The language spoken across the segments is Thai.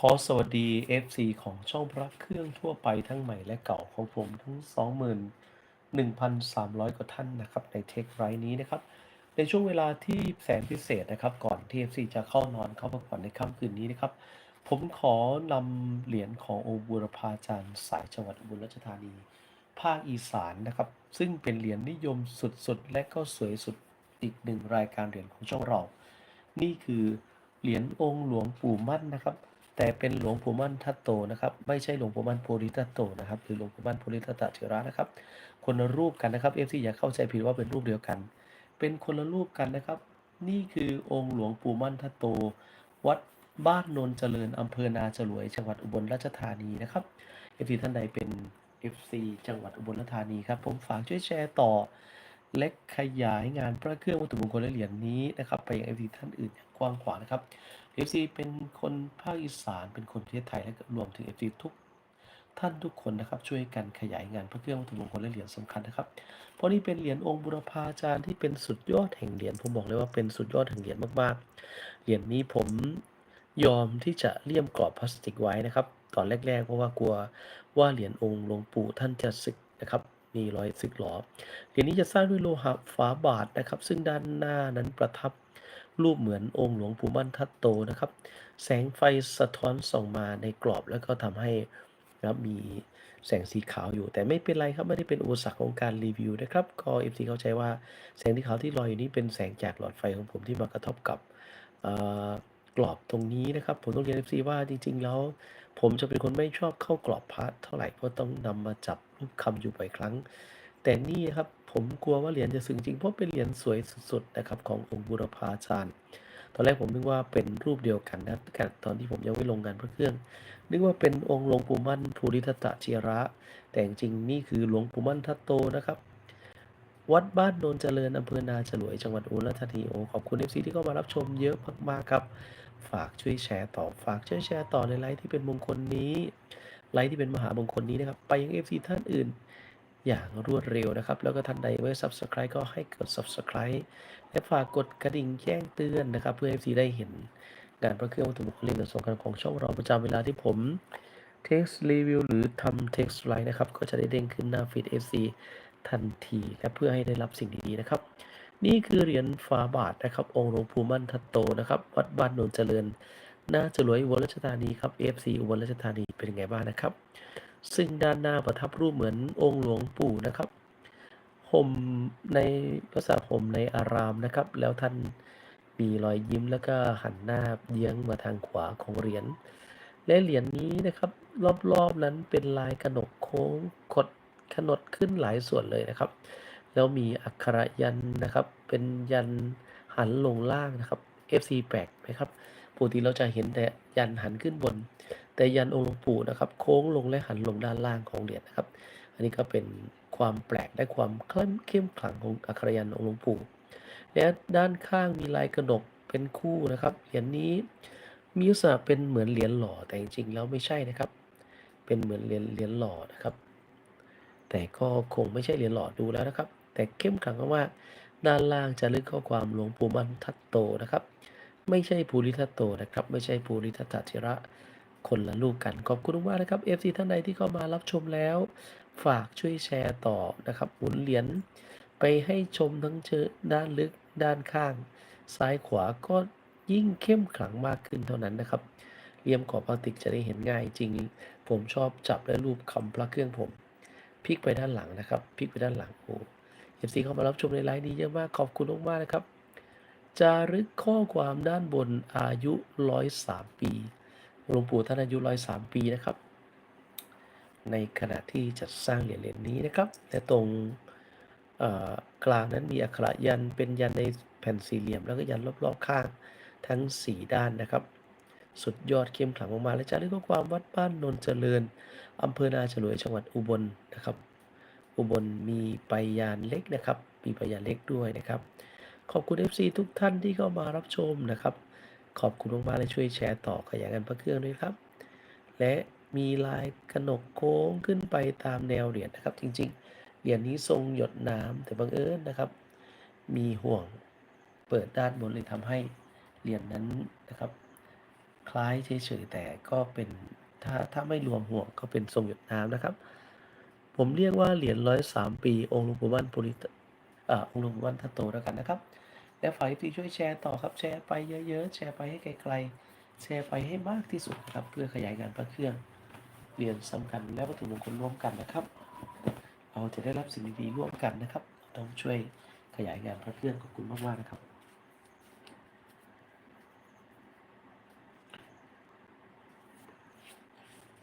ขอสวัสดี FC ของช่องพระเครื่องทั่วไปทั้งใหม่และเก่าของผมทั้ง 21,300 กว่าท่านนะครับในเทคไรนี้นะครับ ในช่วงเวลาที่แสนพิเศษนะครับ ก่อนที่ FC จะเข้านอนเข้าพักผ่อนในค่ำคืนนี้นะครับ ผมขอนำเหรียญขององค์บูรพาจารย์สายจังหวัดอุบลราชธานี ภาคอีสานนะครับ ซึ่งเป็นเหรียญนิยมสุดๆ และก็สวยสุดอีกหนึ่งรายการเหรียญของช่องเรา นี่คือเหรียญองค์หลวงปู่มั่นนะครับ แต่เป็นหลวงปู่มั่นทัตโตนะครับ ไม่ใช่หลวงปู่มั่นโพธิทัตโตนะครับหรือหลวงปู่มั่นโพธิทัตเถระนะครับ คนละรูปกันนะครับเอฟซีอย่าเข้าใจผิดว่าเป็นรูปเดียวกัน เป็นคนละรูปกันนะครับ นี่คือองค์หลวงปู่มั่นทัตโต วัดบ้านนนเจริญอำเภอนาจรวย จังหวัดอุบลราชธานีนะครับเอฟซีท่านใดเป็น FC จังหวัดอุบลราชธานีครับ ผมฝากช่วยแชร์ต่อ และขยายงานพระเครื่องวัตถุมงคลและเหรียญนี้นะครับ ไปยัง FC ท่านอื่นอย่างกว้างขวางนะครับ FC เป็นคนภาคอีสานเป็นคนประเทศไทยและรวมถึง FC ทุกท่านทุกคนนะครับช่วยกันขยายงานพระเครื่องวัตถุมงคลและเหรียญสำคัญนะครับ เพราะนี่เป็นเหรียญองค์บุรพาจารย์ที่เป็นสุดยอดแห่งเหรียญผมบอกเลยว่าเป็นสุดยอดแห่งเหรียญมากๆเหรียญนี้ผมยอมที่จะเลี่ยมกรอบพลาสติกไว้นะครับ ตอนแรก ๆ เพราะว่ากลัวว่าเหรียญองค์หลวงปู่ท่านจะสึกนะครับมีรอยสึกหรอเหรียญนี้จะสร้างด้วยโลหะฝาบาทนะครับ ซึ่งด้านหน้านั้นประทับ รูปเหมือนองค์หลวงปู่มั่นทัตโตนะครับ แสงไฟสะท้อนส่องมาในกรอบแล้วก็ทำให้นะครับมีแสงสีขาวอยู่ แต่ไม่เป็นไรครับ ไม่ได้เป็นอุปสรรคของการรีวิวนะครับ ก็เอฟซีเข้าใจว่าแสงที่ขาวที่ลอยอยู่นี้เป็นแสงจากหลอดไฟของผมที่มากระทบกับกรอบตรงนี้นะครับ ผมต้องเรียนเอฟซีว่าจริง ๆ แล้ว ผมจะเป็นคนไม่ชอบเข้ากรอบพระเท่าไหร่เพราะต้องนำมาจับรูปคำอยู่บ่อยครั้ง แต่นี่ครับ ผมกลัวว่าเหรียญจะสึงจริงเพราะเป็นเหรียญสวยสุดๆนะครับขององค์บุรพาจารย์ ตอนแรกผมนึกว่าเป็นรูปเดียวกันนะครับแต่ตอนที่ผมยังไม่ลงงานพระเครื่อง นึกว่าเป็นองค์หลวงปู่มั่นภูริทัตะเจียระ แต่จริงนี่คือหลวงปู่มั่นทัตโตนะครับวัดบ้านโนนเจริญอำเภอนาฉลวยจังหวัดอุรธานีโอขอบคุณเอฟซีที่เข้ามารับชมเยอะมากๆครับ ฝากช่วยแชร์ต่อฝากช่วยแชร์ต่อในไลฟ์ที่เป็นมงคลนี้ ไลฟ์ที่เป็นมหามงคลนี้นะครับ ไปยังเอฟซีท่านอื่น อย่างรวดเร็วนะครับ แล้วก็ท่านใดไม่ subscribe ก็ให้กด subscribe และฝากกดกระดิ่งแจ้งเตือนนะครับ เพื่อ FC ได้เห็นงานพระเครื่องวัตถุมงคลเรียนสำคัญของช่องเราประจำเวลาที่ผม text review หรือทำ text line นะครับ ก็จะได้เด้งขึ้นหน้าฟีด FC ทันทีและเพื่อให้ได้รับสิ่งดีๆนะครับ นี่คือเหรียญฝาบาทนะครับองค์หลวงปู่มั่นทัตโตนะครับ วัดบ้านโนนเจริญน่าจะรวยอุบลราชธานีครับ FC อุบลราชธานีเป็นไงบ้างนะครับ ซึ่งด้านหน้าประทับรูปเหมือนองค์หลวงปู่นะครับห่มในภาษาห่มในอารามนะครับ แล้วท่านมีรอยยิ้มแล้วก็หันหน้าเยื้องมาทางขวาของเหรียญและเหรียญนี้นะครับ รอบๆนั้นเป็นลายกระหนกโค้งขดขนดขึ้นหลายส่วนเลยนะครับ แล้วมีอักขระยันนะครับ เป็นยันหันลงล่างนะครับ FC แปลกไหมครับปกติเราจะเห็นแต่ยันหันขึ้นบน แต่ยันองค์หลวงปู่นะครับ โค้งลงและหันลงด้านล่างของเหรียญนะครับ อันนี้ก็เป็นความแปลกและความเข้มเข้มขลังของอักขระยันองค์หลวงปู่และด้านข้างมีลายกระดกเป็นคู่นะครับเหรียญนี้มีลักษณะเป็นเหมือนเหรียญหล่อแต่จริงๆแล้วไม่ใช่นะครับ เป็นเหมือนเหรียญเหรียญหล่อนะครับ แต่ก็คงไม่ใช่เหรียญหล่อดูแล้วนะครับ แต่เข้มขลังมากๆด้านล่างจะลึกข้อความหลวงปู่มันทัตโตนะครับ ไม่ใช่ภูริทัตโตนะครับ ไม่ใช่ภูริทัตเถระ คนละลูกกัน ขอบคุณมากนะครับ FC ท่านใดที่เข้ามารับชมแล้ว ฝากช่วยแชร์ต่อนะครับหมุนเหรียญไปให้ชมทั้งเชิงด้านลึกด้านข้าง ซ้ายขวาก็ยิ่งเข้มขลังมากขึ้นเท่านั้นนะครับเลี่ยมขอบพลาสติกจะได้เห็นง่ายจริง ผมชอบจับและรูปคำพระเครื่องผมพลิกไปด้านหลังนะครับพลิกไปด้านหลังโอ้เอฟซีเข้ามารับชมในไลน์นี้เยอะมากขอบคุณมากๆนะครับ จารึกข้อความด้านบนอายุร้อยสามปี หลวงปู่ท่านอายุร้อยสามปีนะครับ ในขณะที่จัดสร้างเหรียญเหรียญนี้นะครับและตรงกลางนั้นมีอักขระยันเป็นยันในแผ่นสี่เหลี่ยม แล้วก็ยันรอบๆข้างทั้งสี่ด้านนะครับ สุดยอดเข้มขลังมากๆและจารึกข้อความวัดบ้านนนเจริญอำเภอนาฉลวยจังหวัดอุบลนะครับ อุบลมีปยานเล็กนะครับ มีปยานเล็กด้วยนะครับ ขอบคุณ FC ทุกท่านที่เข้ามารับชมนะครับ ขอบคุณมากๆและช่วยแชร์ต่อขยายกันพระเครื่องด้วยครับ และมีลายกระหนกโค้งขึ้นไปตามแนวเหรียญนะครับ จริงๆ เหรียญนี้ทรงหยดน้ำแต่บังเอิญนะครับ มีห่วงเปิดด้านบนเลยทำให้เหรียญนั้นนะครับ คล้ายเฉยๆแต่ก็เป็นถ้าถ้าไม่รวมห่วงก็เป็นทรงหยดน้ำนะครับ ผมเรียกว่าเหรียญร้อยสามปี องค์หลวงปู่มั่นปุริตอ่าองค์หลวงปู่มั่นทัตโตแล้วกันนะครับ และฝ่ายที่ช่วยแชร์ต่อครับแชร์ไปเยอะๆ แชร์ไปให้ไกลๆ แชร์ไปให้มากที่สุดครับเพื่อขยายงานพระเครื่องเรียญสำคัญและวัตถุมงคลร่วมกันนะครับ เราจะได้รับสิ่งดีๆร่วมกันนะครับ ต้องช่วยขยายงานพระเครื่องขอบคุณมากๆนะครับ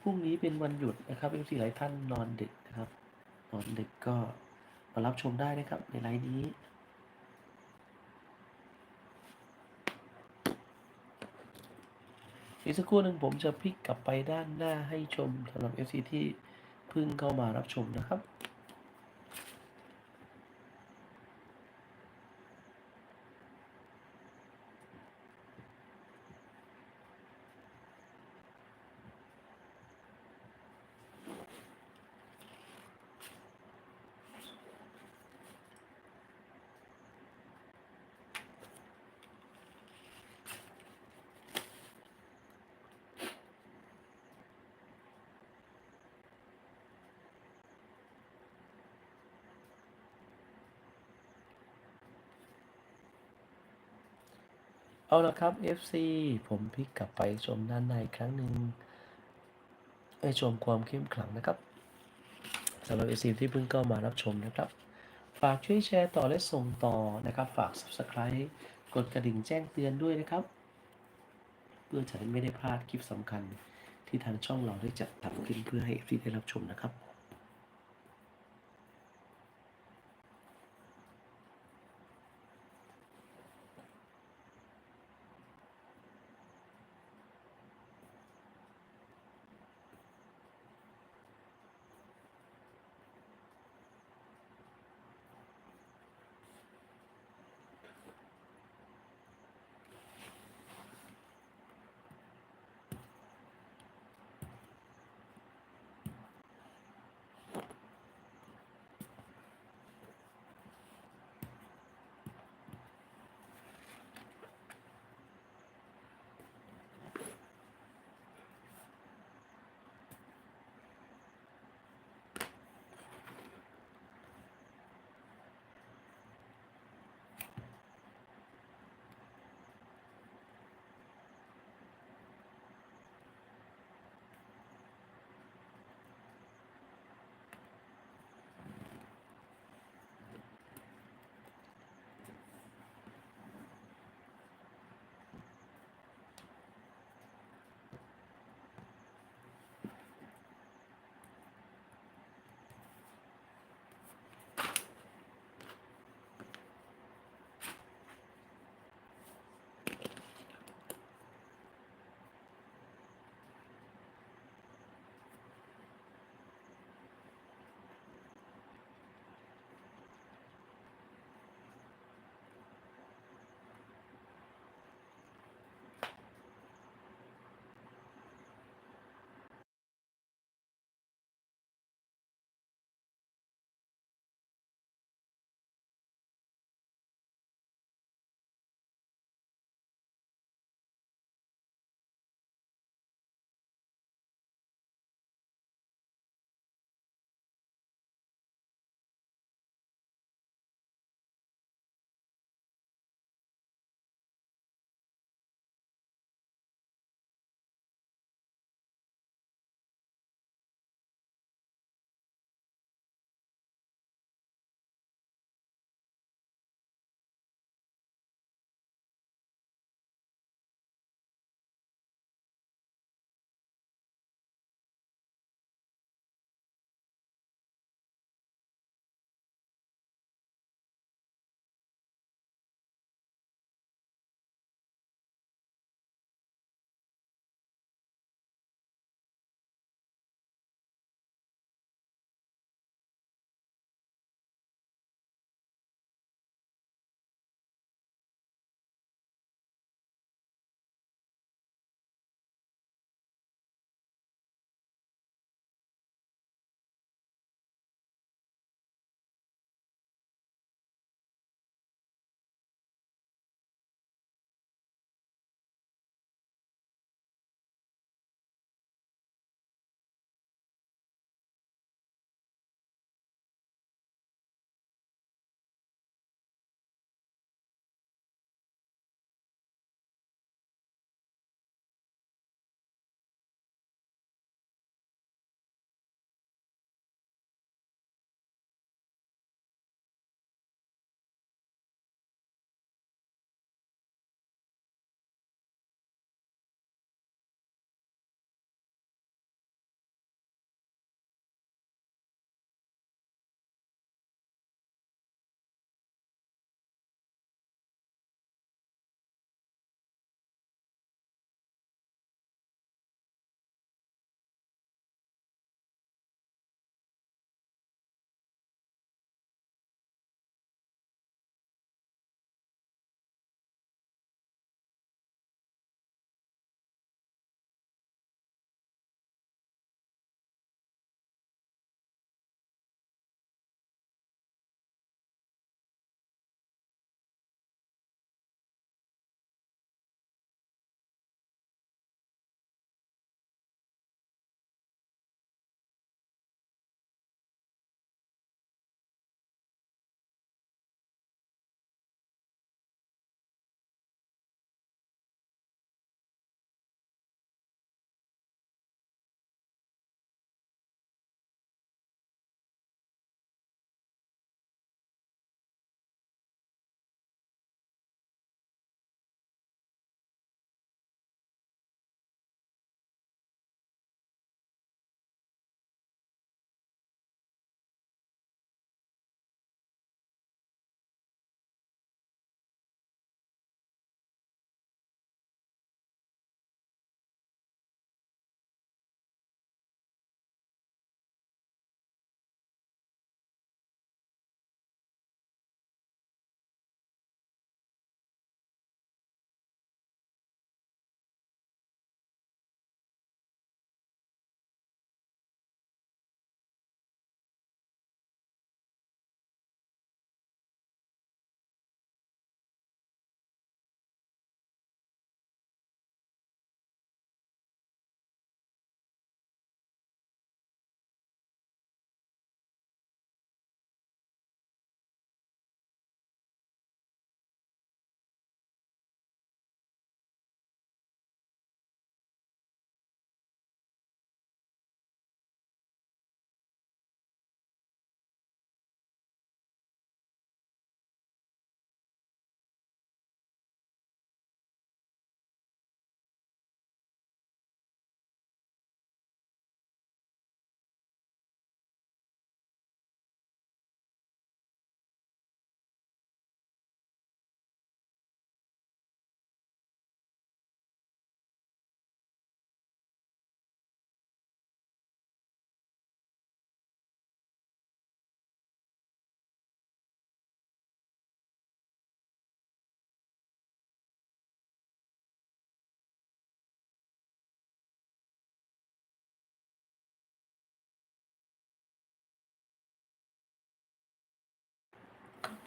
พรุ่งนี้เป็นวันหยุดนะครับเอฟซีหลายท่านนอนดึกนะครับ นอนดึกก็มารับชมได้นะครับในไลน์นี้ อีกสักครู่หนึ่งผมจะพลิกกลับไปด้านหน้าให้ชมสำหรับ FC ที่เพิ่งเข้ามารับชมนะครับ เอาละครับ FC ผมพลิกกลับไปชมด้านในครั้งหนึ่งให้ชมความเข้มขลังนะครับสำหรับ FC ที่เพิ่งเข้ามารับชมนะครับ ฝากช่วยแชร์ต่อและส่งต่อนะครับ ฝาก Subscribe กดกระดิ่งแจ้งเตือนด้วยนะครับ เพื่อจะได้ไม่ได้พลาดคลิปสำคัญที่ทางช่องเราได้จัดทำขึ้นเพื่อให้ FC ได้รับชมนะครับ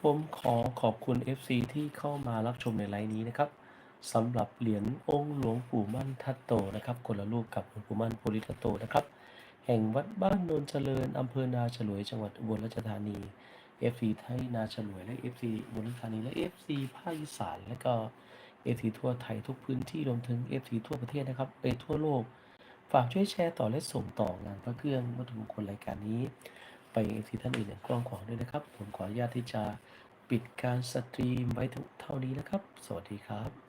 ผมขอขอบคุณ FC ที่เข้ามารับชมในไลฟ์นี้นะครับสำหรับเหรียญองค์หลวงปู่มั่นทัตโตนะครับคนละรูปกับหลวงปู่มั่นโพลิทัตโตนะครับ แห่งวัดบ้านนนเจริญอำเภอนาฉลวยจังหวัดอุบลราชธานี FC ไทยนาฉลวยและ FC อุบลราชธานีและ FC ภาคอีสานและก็ FC ทั่วไทยทุกพื้นที่รวมถึง FC ทั่วประเทศนะครับไปทั่วโลก ฝากช่วยแชร์ต่อและส่งต่องานพระเครื่องวัตถุมงคลรายการนี้ ไปเอซีท่านอื่นอย่างกว้างขวางด้วยนะครับ ผมขออนุญาตที่จะปิดการสตรีมไว้เท่านี้นะครับ สวัสดีครับ